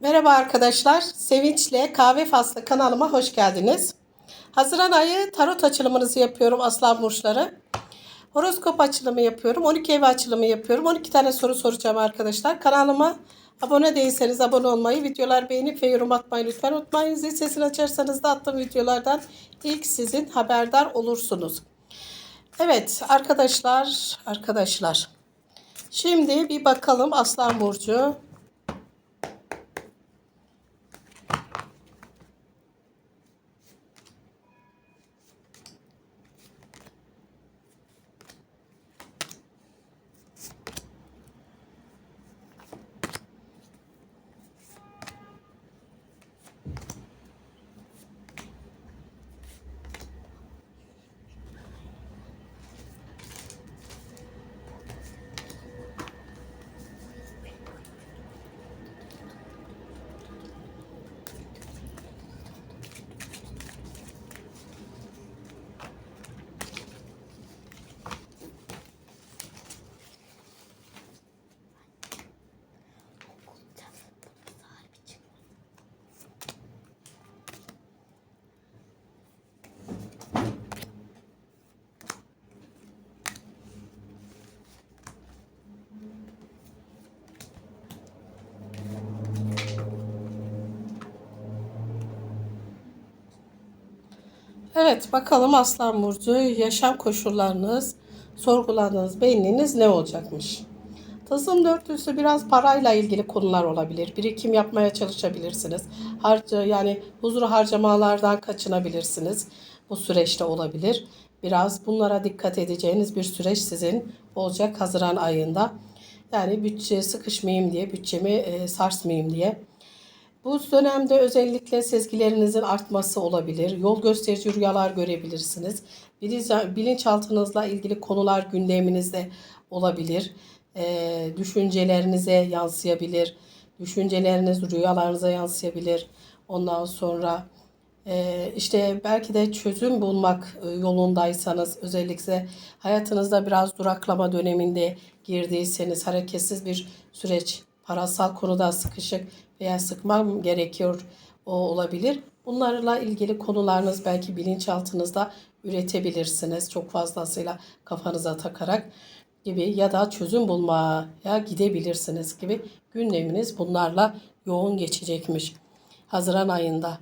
Merhaba arkadaşlar. Sevinçle Kahve Faslı kanalıma hoş geldiniz. Haziran ayı tarot açılımınızı yapıyorum Aslan Burçları. Horoskop açılımı yapıyorum. 12 ev açılımı yapıyorum. 12 tane soru soracağım arkadaşlar. Kanalıma abone değilseniz abone olmayı, videolar beğenip ve yorum atmayı lütfen unutmayın. Zil sesini açarsanız da attığım videolardan ilk sizin haberdar olursunuz. Evet arkadaşlar, arkadaşlar. Şimdi bir bakalım Aslan Burcu. Evet bakalım Aslan Burcu yaşam koşullarınız, sorguladığınız beyniniz ne olacakmış? Tılsım dörtlüsü biraz parayla ilgili konular olabilir. Birikim yapmaya çalışabilirsiniz. Harca yani huzuru harcamalardan kaçınabilirsiniz. Bu süreçte olabilir. Biraz bunlara dikkat edeceğiniz bir süreç sizin olacak Haziran ayında. Yani bütçe sıkışmayayım diye, bütçemi e, sarsmayayım diye. Bu dönemde özellikle sezgilerinizin artması olabilir. Yol gösterici rüyalar görebilirsiniz. Bilinç- Bilinçaltınızla ilgili konular gündeminizde olabilir. Ee, düşüncelerinize yansıyabilir. Düşünceleriniz rüyalarınıza yansıyabilir. Ondan sonra e, işte belki de çözüm bulmak e, yolundaysanız özellikle hayatınızda biraz duraklama döneminde girdiyseniz hareketsiz bir süreç parasal konuda sıkışık veya sıkmam gerekiyor o olabilir. Bunlarla ilgili konularınız belki bilinçaltınızda üretebilirsiniz. Çok fazlasıyla kafanıza takarak gibi ya da çözüm bulmaya gidebilirsiniz gibi gündeminiz bunlarla yoğun geçecekmiş. Haziran ayında.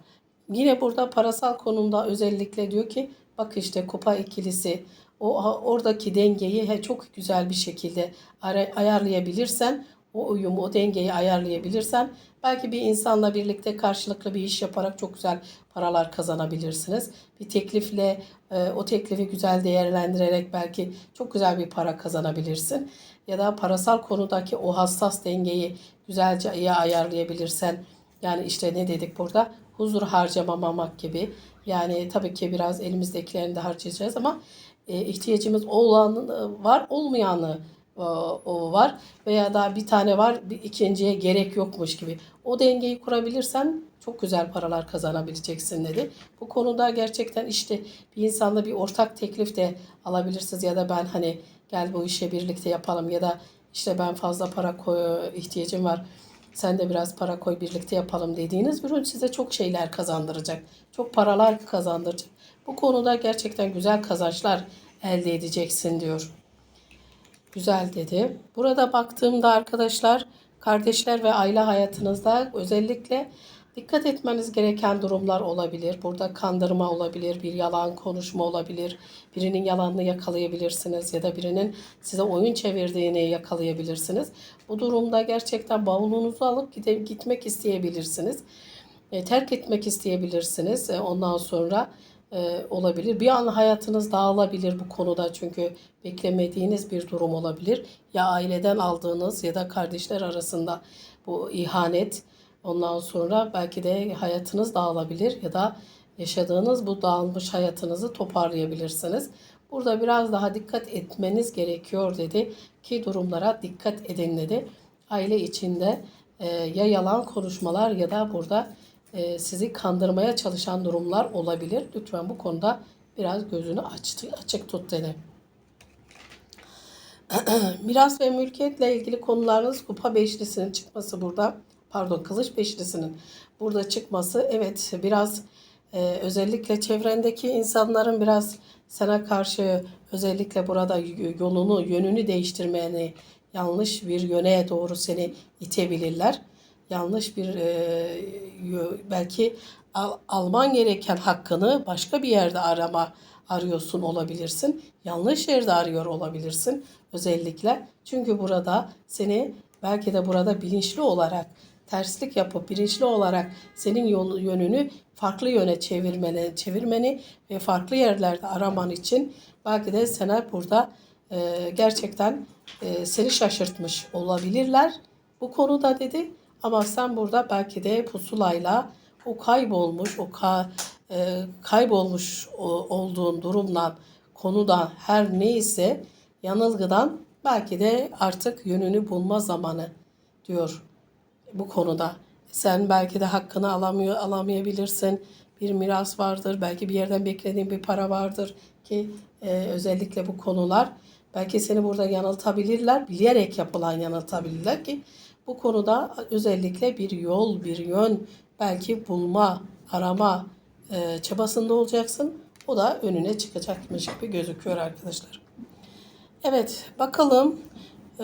Yine burada parasal konumda özellikle diyor ki bak işte kupa ikilisi o oradaki dengeyi he, çok güzel bir şekilde ayarlayabilirsen o uyumu, o dengeyi ayarlayabilirsen belki bir insanla birlikte karşılıklı bir iş yaparak çok güzel paralar kazanabilirsiniz. Bir teklifle e, o teklifi güzel değerlendirerek belki çok güzel bir para kazanabilirsin. Ya da parasal konudaki o hassas dengeyi güzelce iyi ayarlayabilirsen yani işte ne dedik burada? Huzur harcamamak gibi. Yani tabii ki biraz elimizdekilerini de harcayacağız ama e, ihtiyacımız olan var, olmayanı e, o var veya da bir tane var bir ikinciye gerek yokmuş gibi. O dengeyi kurabilirsen çok güzel paralar kazanabileceksin dedi. Bu konuda gerçekten işte bir insanla bir ortak teklif de alabilirsiniz ya da ben hani gel bu işe birlikte yapalım ya da işte ben fazla para koy ihtiyacım var. Sen de biraz para koy birlikte yapalım dediğiniz ürün size çok şeyler kazandıracak. Çok paralar kazandıracak. Bu konuda gerçekten güzel kazançlar elde edeceksin diyor. Güzel dedi. Burada baktığımda arkadaşlar kardeşler ve aile hayatınızda özellikle dikkat etmeniz gereken durumlar olabilir. Burada kandırma olabilir, bir yalan konuşma olabilir. Birinin yalanını yakalayabilirsiniz ya da birinin size oyun çevirdiğini yakalayabilirsiniz. Bu durumda gerçekten bavulunuzu alıp gide, gitmek isteyebilirsiniz. E, terk etmek isteyebilirsiniz. E, ondan sonra e, olabilir. Bir an hayatınız dağılabilir bu konuda çünkü beklemediğiniz bir durum olabilir. Ya aileden aldığınız ya da kardeşler arasında bu ihanet ondan sonra belki de hayatınız dağılabilir ya da yaşadığınız bu dağılmış hayatınızı toparlayabilirsiniz. Burada biraz daha dikkat etmeniz gerekiyor dedi ki durumlara dikkat edin dedi. Aile içinde e, ya yalan konuşmalar ya da burada e, sizi kandırmaya çalışan durumlar olabilir. Lütfen bu konuda biraz gözünü açtı, açık tut dedi. Miras ve mülkiyetle ilgili konularınız kupa beşlisinin çıkması burada. pardon kılıç beşlisinin burada çıkması evet biraz e, özellikle çevrendeki insanların biraz sana karşı özellikle burada yolunu yönünü değiştirmeni yanlış bir yöne doğru seni itebilirler. Yanlış bir e, belki al- alman gereken hakkını başka bir yerde arama arıyorsun olabilirsin. Yanlış yerde arıyor olabilirsin özellikle. Çünkü burada seni belki de burada bilinçli olarak terslik yapıp bilinçli olarak senin yol, yönünü farklı yöne çevirmeni, çevirmeni ve farklı yerlerde araman için belki de sana burada e, gerçekten e, seni şaşırtmış olabilirler bu konuda dedi. Ama sen burada belki de pusulayla o kaybolmuş, o ka, e, kaybolmuş olduğun durumdan, konudan her neyse yanılgıdan belki de artık yönünü bulma zamanı diyor bu konuda. Sen belki de hakkını alamıyor, alamayabilirsin. Bir miras vardır, belki bir yerden beklediğin bir para vardır ki e, özellikle bu konular belki seni burada yanıltabilirler, bilerek yapılan yanıltabilirler ki bu konuda özellikle bir yol, bir yön belki bulma, arama e, çabasında olacaksın. O da önüne çıkacakmış gibi gözüküyor arkadaşlar. Evet bakalım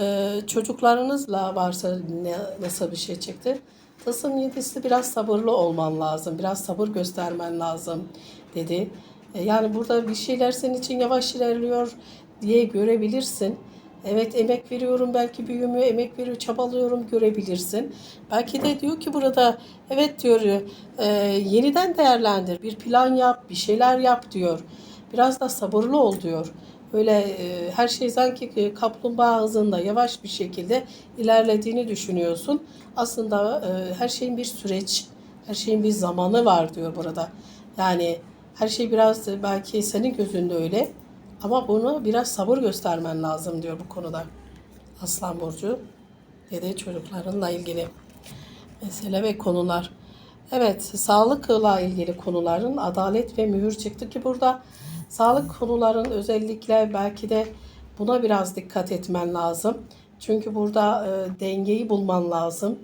e, çocuklarınızla varsa ne, nasıl bir şey çıktı. Tılsım yedisi biraz sabırlı olman lazım. Biraz sabır göstermen lazım dedi. E, yani burada bir şeyler senin için yavaş ilerliyor diye görebilirsin. Evet emek veriyorum belki büyümüyor, emek veriyor, çabalıyorum görebilirsin. Belki de diyor ki burada evet diyor e, yeniden değerlendir, bir plan yap, bir şeyler yap diyor. Biraz da sabırlı ol diyor. Öyle e, her şey sanki e, kaplumbağa hızında yavaş bir şekilde ilerlediğini düşünüyorsun. Aslında e, her şeyin bir süreç, her şeyin bir zamanı var diyor burada. Yani her şey biraz e, belki senin gözünde öyle ama bunu biraz sabır göstermen lazım diyor bu konuda. Aslan Burcu dedi çocuklarınla ilgili mesele ve konular. Evet, sağlıkla ilgili konuların adalet ve mühür çıktı ki burada sağlık konuların özellikle belki de buna biraz dikkat etmen lazım. Çünkü burada e, dengeyi bulman lazım.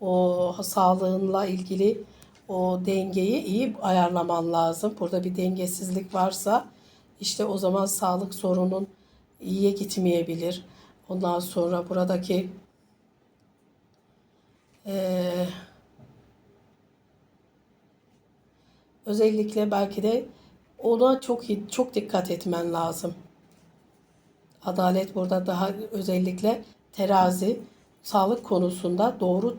O sağlığınla ilgili o dengeyi iyi ayarlaman lazım. Burada bir dengesizlik varsa işte o zaman sağlık sorunun iyiye gitmeyebilir. Ondan sonra buradaki eee Özellikle belki de ona çok çok dikkat etmen lazım. Adalet burada daha özellikle terazi, sağlık konusunda doğru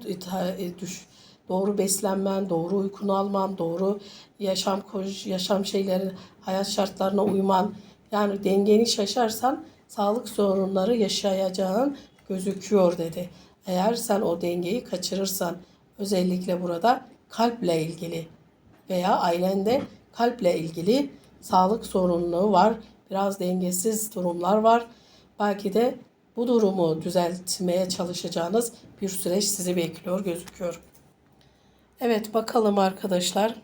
e, düş, doğru beslenmen, doğru uykunu alman, doğru yaşam yaşam şeylerin, hayat şartlarına uyman. Yani dengeni şaşarsan sağlık sorunları yaşayacağın gözüküyor dedi. Eğer sen o dengeyi kaçırırsan özellikle burada kalple ilgili veya ailende kalple ilgili sağlık sorunluğu var. Biraz dengesiz durumlar var. Belki de bu durumu düzeltmeye çalışacağınız bir süreç sizi bekliyor gözüküyor. Evet bakalım arkadaşlar.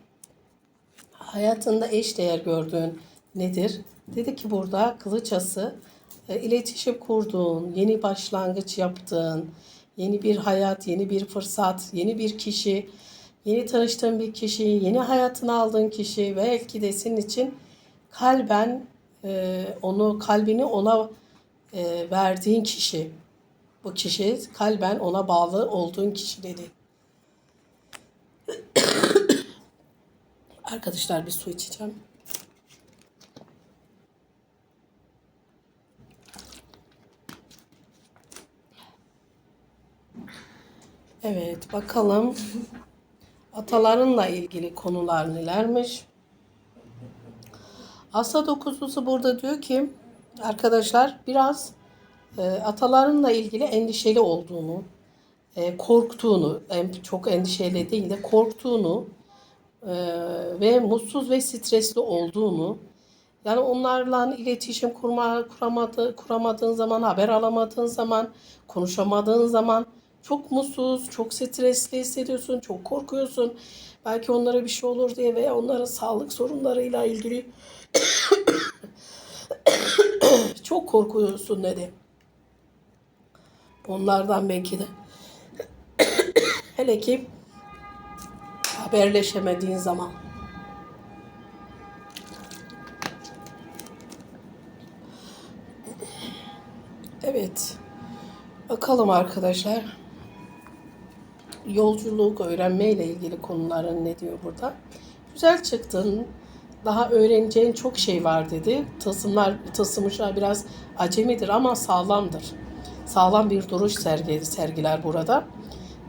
Hayatında eş değer gördüğün nedir? Dedi ki burada kılıçası e, iletişim kurduğun, yeni başlangıç yaptığın, yeni bir hayat, yeni bir fırsat, yeni bir kişi, yeni tanıştığın bir kişi, yeni hayatına aldığın kişi ve belki de senin için kalben e, onu kalbini ona e, verdiğin kişi. Bu kişi kalben ona bağlı olduğun kişi dedi. Arkadaşlar bir su içeceğim. Evet bakalım atalarınla ilgili konular nelermiş? Asa dokuzlusu burada diyor ki arkadaşlar biraz e, atalarınla ilgili endişeli olduğunu, e, korktuğunu, çok endişeli değil de korktuğunu e, ve mutsuz ve stresli olduğunu yani onlarla iletişim kurma, kuramadı, kuramadığın zaman, haber alamadığın zaman, konuşamadığın zaman çok mutsuz, çok stresli hissediyorsun, çok korkuyorsun. Belki onlara bir şey olur diye veya onların sağlık sorunlarıyla ilgili çok korkuyorsun dedi. Onlardan belki de Hele ki haberleşemediğin zaman. Evet. Bakalım arkadaşlar. Yolculuk, öğrenme ile ilgili konuların ne diyor burada? Güzel çıktın. Daha öğreneceğin çok şey var dedi. Tılsımlar, tılsımışlar biraz acemidir ama sağlamdır. Sağlam bir duruş sergi, sergiler burada.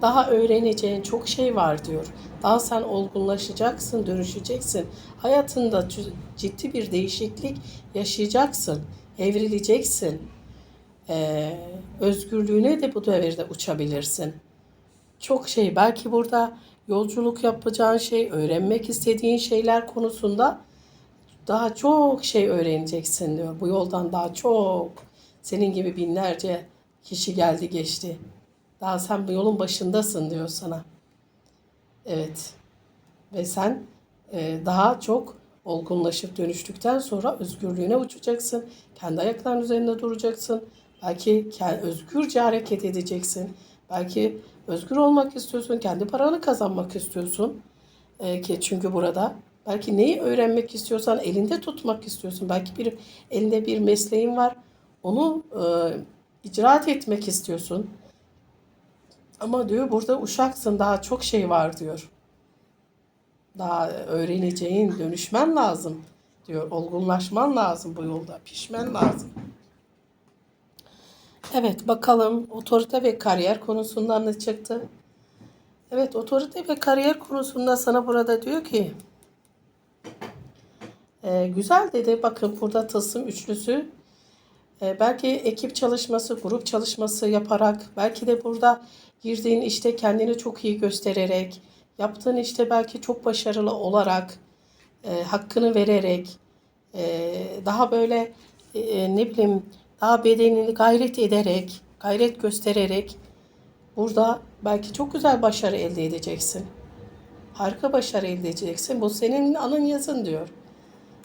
Daha öğreneceğin çok şey var diyor. Daha sen olgunlaşacaksın, dönüşeceksin. Hayatında ciddi bir değişiklik yaşayacaksın. Evrileceksin. Ee, özgürlüğüne de bu devirde uçabilirsin. Çok şey belki burada yolculuk yapacağın şey, öğrenmek istediğin şeyler konusunda daha çok şey öğreneceksin diyor. Bu yoldan daha çok. Senin gibi binlerce kişi geldi geçti. Daha sen bu yolun başındasın diyor sana. Evet. Ve sen e, daha çok olgunlaşıp dönüştükten sonra özgürlüğüne uçacaksın. Kendi ayaklarının üzerinde duracaksın. Belki özgürce hareket edeceksin. Belki özgür olmak istiyorsun. Kendi paranı kazanmak istiyorsun. E, ki çünkü burada belki neyi öğrenmek istiyorsan elinde tutmak istiyorsun. Belki bir elinde bir mesleğin var. Onu e, icraat etmek istiyorsun. Ama diyor burada uşaksın daha çok şey var diyor. Daha öğreneceğin, dönüşmen lazım diyor. Olgunlaşman lazım bu yolda. Pişmen lazım. Evet bakalım otorite ve kariyer konusundan ne çıktı? Evet otorite ve kariyer konusunda sana burada diyor ki e, güzel dedi. Bakın burada tılsım üçlüsü belki ekip çalışması, grup çalışması yaparak, belki de burada girdiğin işte kendini çok iyi göstererek, yaptığın işte belki çok başarılı olarak, e, hakkını vererek, e, daha böyle e, ne bileyim daha bedenini gayret ederek, gayret göstererek burada belki çok güzel başarı elde edeceksin. Harika başarı elde edeceksin. Bu senin anın yazın diyor.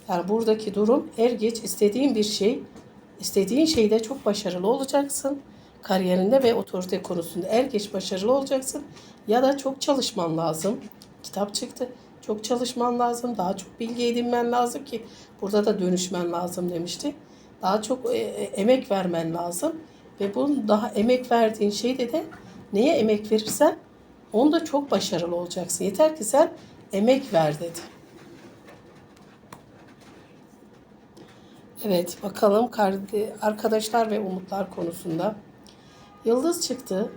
Yani buradaki durum er geç istediğin bir şey, istediğin şeyde çok başarılı olacaksın. Kariyerinde ve otorite konusunda er geç başarılı olacaksın. Ya da çok çalışman lazım. Kitap çıktı. Çok çalışman lazım. Daha çok bilgi edinmen lazım ki burada da dönüşmen lazım demişti. Daha çok e, e, emek vermen lazım. Ve bu daha emek verdiğin şeyde de neye emek verirsen onda çok başarılı olacaksın. Yeter ki sen emek ver dedi. Evet bakalım arkadaşlar ve umutlar konusunda. Yıldız çıktı.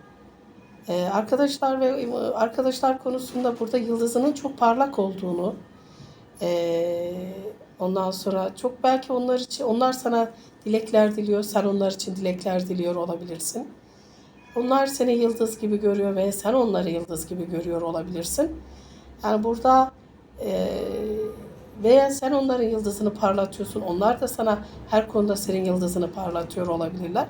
Ee, arkadaşlar ve arkadaşlar konusunda burada yıldızının çok parlak olduğunu ee, ondan sonra çok belki onlar için onlar sana dilekler diliyor sen onlar için dilekler diliyor olabilirsin. Onlar seni yıldız gibi görüyor ve sen onları yıldız gibi görüyor olabilirsin. Yani burada e, veya sen onların yıldızını parlatıyorsun. Onlar da sana her konuda senin yıldızını parlatıyor olabilirler.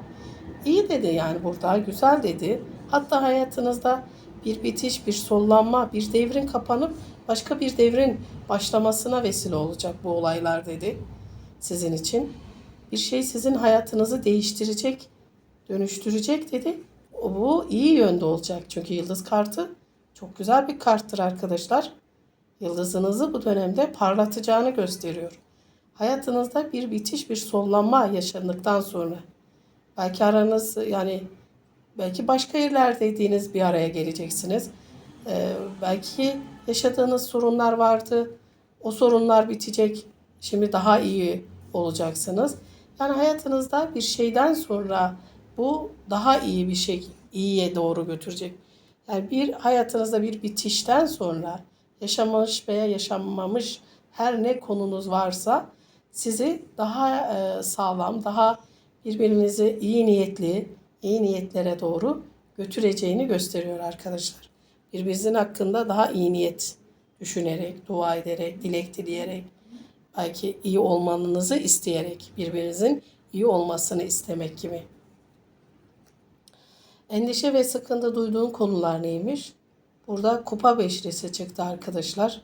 İyi dedi yani burada, güzel dedi. Hatta hayatınızda bir bitiş, bir sollanma, bir devrin kapanıp başka bir devrin başlamasına vesile olacak bu olaylar dedi sizin için. Bir şey sizin hayatınızı değiştirecek, dönüştürecek dedi. O bu iyi yönde olacak. Çünkü yıldız kartı çok güzel bir karttır arkadaşlar. Yıldızınızı bu dönemde parlatacağını gösteriyor. Hayatınızda bir bitiş, bir sollanma yaşandıktan sonra belki aranız yani belki başka yerlerdeydiniz bir araya geleceksiniz. Ee, belki yaşadığınız sorunlar vardı. O sorunlar bitecek. Şimdi daha iyi olacaksınız. Yani hayatınızda bir şeyden sonra bu daha iyi bir şey, iyiye doğru götürecek. Yani bir hayatınızda bir bitişten sonra yaşamış veya yaşanmamış her ne konunuz varsa sizi daha e, sağlam, daha birbirinizi iyi niyetli, iyi niyetlere doğru götüreceğini gösteriyor arkadaşlar. Birbirinizin hakkında daha iyi niyet düşünerek, dua ederek, dilek dileyerek, belki iyi olmanızı isteyerek, birbirinizin iyi olmasını istemek gibi. Endişe ve sıkıntı duyduğun konular neymiş? Burada kupa beşlisi çıktı arkadaşlar.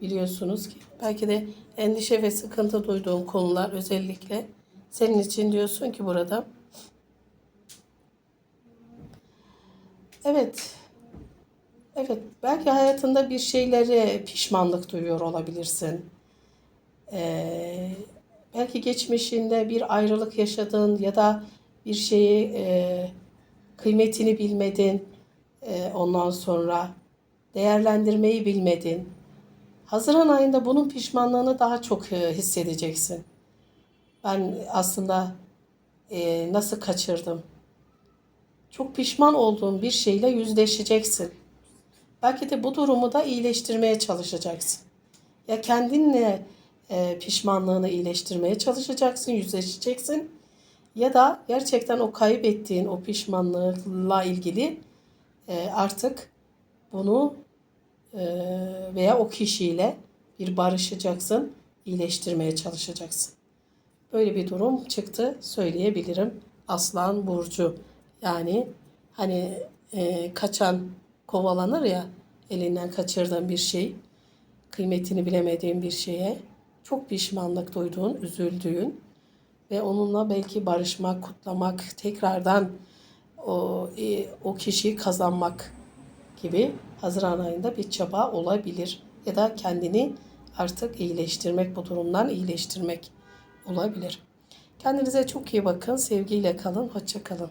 Biliyorsunuz ki belki de endişe ve sıkıntı duyduğun konular özellikle senin için diyorsun ki burada. Evet. Evet, belki hayatında bir şeyleri pişmanlık duyuyor olabilirsin. Ee, belki geçmişinde bir ayrılık yaşadın ya da bir şeyi e, kıymetini bilmedin. Ee, ondan sonra değerlendirmeyi bilmedin. Haziran ayında bunun pişmanlığını daha çok e, hissedeceksin. Ben aslında e, nasıl kaçırdım? Çok pişman olduğun bir şeyle yüzleşeceksin. Belki de bu durumu da iyileştirmeye çalışacaksın. Ya kendinle e, pişmanlığını iyileştirmeye çalışacaksın, yüzleşeceksin. Ya da gerçekten o kaybettiğin o pişmanlıkla ilgili e, artık bunu veya o kişiyle bir barışacaksın, iyileştirmeye çalışacaksın. Böyle bir durum çıktı söyleyebilirim. Aslan burcu yani hani e, kaçan kovalanır ya elinden kaçırdığın bir şey, kıymetini bilemediğin bir şeye çok pişmanlık duyduğun, üzüldüğün ve onunla belki barışmak, kutlamak, tekrardan o e, o kişiyi kazanmak gibi Haziran ayında bir çaba olabilir ya da kendini artık iyileştirmek, bu durumdan iyileştirmek olabilir. Kendinize çok iyi bakın. Sevgiyle kalın. Hoşça kalın.